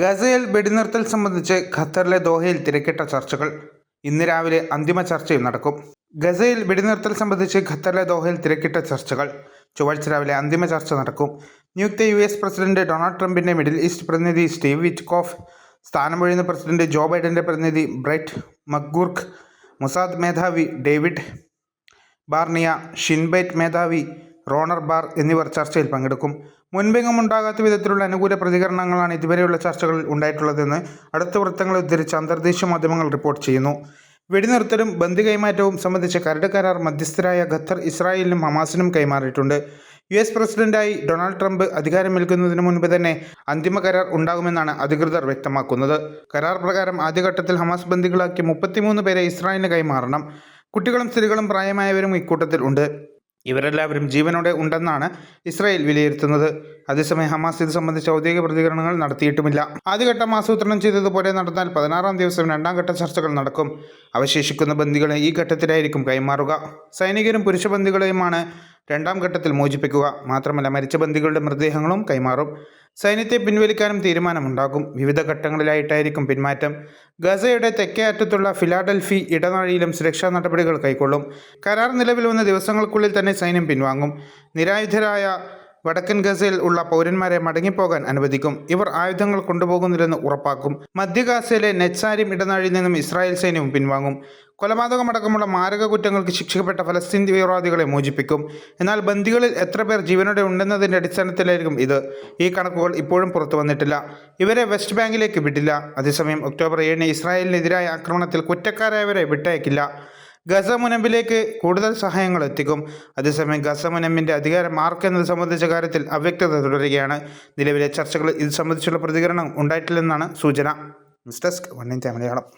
ഗസയിൽ വെടിനിർത്തൽ സംബന്ധിച്ച് ഖത്തറിലെ ദോഹയിൽ തിരക്കിട്ട ചർച്ചകൾ. ഇന്ന് രാവിലെ അന്തിമ ചർച്ചയും നടക്കും. ഗസയിൽ വെടിനിർത്തൽ സംബന്ധിച്ച് ഖത്തറിലെ ദോഹയിൽ തിരക്കിട്ട ചർച്ചകൾ. ചൊവ്വാഴ്ച രാവിലെ അന്തിമ ചർച്ച നടക്കും. നിയുക്ത യു എസ് പ്രസിഡന്റ് ഡൊണാൾഡ് ട്രംപിന്റെ മിഡിൽ ഈസ്റ്റ് പ്രതിനിധി സ്റ്റീവ് വിറ്റ്കോഫ് സ്ഥാനമൊഴിയുന്ന പ്രസിഡന്റ് ജോ ബൈഡന്റെ പ്രതിനിധി ബ്രൈറ്റ് മക്ഗൂർക്ക് മുസാദ് മേധാവി ഡേവിഡ് ബാർണിയ ഷിൻബൈറ്റ് മേധാവി റോണർ ബാർ എന്നിവർ ചർച്ചയിൽ പങ്കെടുക്കും. മുൻപെങ്ങും ഉണ്ടാകാത്ത വിധത്തിലുള്ള അനുകൂല പ്രതികരണങ്ങളാണ് ഇതുവരെയുള്ള ചർച്ചകളിൽ ഉണ്ടായിട്ടുള്ളതെന്ന് അടുത്ത വൃത്തങ്ങളെ ഉദ്ധരിച്ച് അന്തർദേശീയ മാധ്യമങ്ങൾ റിപ്പോർട്ട് ചെയ്യുന്നു. വെടിനിർത്തലും ബന്ധു കൈമാറ്റവും സംബന്ധിച്ച കരട് കരാർ മധ്യസ്ഥരായ ഖത്തർ ഇസ്രായേലിനും ഹമാസിനും കൈമാറിയിട്ടുണ്ട്. യു എസ് പ്രസിഡന്റായി ഡൊണാൾഡ് ട്രംപ് അധികാരമേൽക്കുന്നതിന് മുൻപ് തന്നെ അന്തിമ കരാർ ഉണ്ടാകുമെന്നാണ് അധികൃതർ വ്യക്തമാക്കുന്നത്. കരാർ പ്രകാരം ആദ്യഘട്ടത്തിൽ ഹമാസ് ബന്ദികളാക്കി മുപ്പത്തിമൂന്ന് പേരെ ഇസ്രായേലിന് കൈമാറണം. കുട്ടികളും സ്ത്രീകളും പ്രായമായവരും ഇക്കൂട്ടത്തിൽ ഉണ്ട്. ഇവരെല്ലാവരും ജീവനോടെ ഉണ്ടെന്നാണ് ഇസ്രായേൽ വിലയിരുത്തുന്നത്. അതേസമയം ഹമാസ് ഇത് സംബന്ധിച്ച ഔദ്യോഗിക പ്രതികരണങ്ങൾ നടത്തിയിട്ടുമില്ല. ആദ്യഘട്ടം ആസൂത്രണം ചെയ്തതുപോലെ നടന്നാൽ പതിനാറാം ദിവസം രണ്ടാം ഘട്ട ചർച്ചകൾ നടക്കും. അവശേഷിക്കുന്ന ബന്ദികളെ ഈ ഘട്ടത്തിലായിരിക്കും കൈമാറുക. സൈനികരും പുരുഷ ബന്ദികളെയുമാണ് രണ്ടാം ഘട്ടത്തിൽ മോചിപ്പിക്കുക. മാത്രമല്ല മരിച്ച ബന്ദികളുടെ മൃതദേഹങ്ങളും കൈമാറും. സൈന്യത്തെ പിൻവലിക്കാനും തീരുമാനമുണ്ടാകും. വിവിധ ഘട്ടങ്ങളിലായിട്ടായിരിക്കും പിന്മാറ്റം. ഗസയുടെ തെക്കേ അറ്റത്തുള്ള ഫിലാഡൽഫി ഇടനാഴിയിലും സുരക്ഷാ നടപടികൾ കൈക്കൊള്ളും. കരാർ നിലവിൽ വന്ന ദിവസങ്ങൾക്കുള്ളിൽ തന്നെ സൈന്യം പിൻവാങ്ങും. നിരായുധരായ വടക്കൻ ഗസയിൽ ഉള്ള പൗരന്മാരെ മടങ്ങിപ്പോകാൻ അനുവദിക്കും. ഇവർ ആയുധങ്ങൾ കൊണ്ടുപോകുന്നില്ലെന്ന് ഉറപ്പാക്കും. മധ്യ ഗാസയിലെ നെച്ചാരിം ഇടനാഴിയിൽ നിന്നും ഇസ്രായേൽ സൈന്യവും പിൻവാങ്ങും. കൊലപാതകമടക്കമുള്ള മാരക കുറ്റങ്ങൾക്ക് ശിക്ഷിക്കപ്പെട്ട ഫലസ്തീൻ തീവ്രവാദികളെ മോചിപ്പിക്കും. എന്നാൽ ബന്ദികളിൽ എത്ര പേർ ജീവനോടെ ഉണ്ടെന്നതിന്റെ അടിസ്ഥാനത്തിലായിരിക്കും ഇത്. ഈ കണക്കുകൾ ഇപ്പോഴും പുറത്തു വന്നിട്ടില്ല. ഇവരെ വെസ്റ്റ് ബാങ്കിലേക്ക് വിട്ടില്ല അതേസമയം ഒക്ടോബർ ഏഴിന് ഇസ്രായേലിനെതിരായ ആക്രമണത്തിൽ കുറ്റക്കാരായവരെ വിട്ടയക്കില്ല. ഗസ മുനമ്പിലേക്ക് കൂടുതൽ സഹായങ്ങൾ എത്തിക്കും. അതേസമയം ഗസ മുനമ്പിന്റെ അധികാരം ആർക്കെന്നത് സംബന്ധിച്ച കാര്യത്തിൽ അവ്യക്തത തുടരുകയാണ്. നിലവിലെ ചർച്ചകളിൽ ഇത് സംബന്ധിച്ചുള്ള പ്രതികരണം ഉണ്ടായിട്ടില്ലെന്നാണ് സൂചന. മിസ്റ്റസ് വൺ ഇന്ത്യ മലയാളം.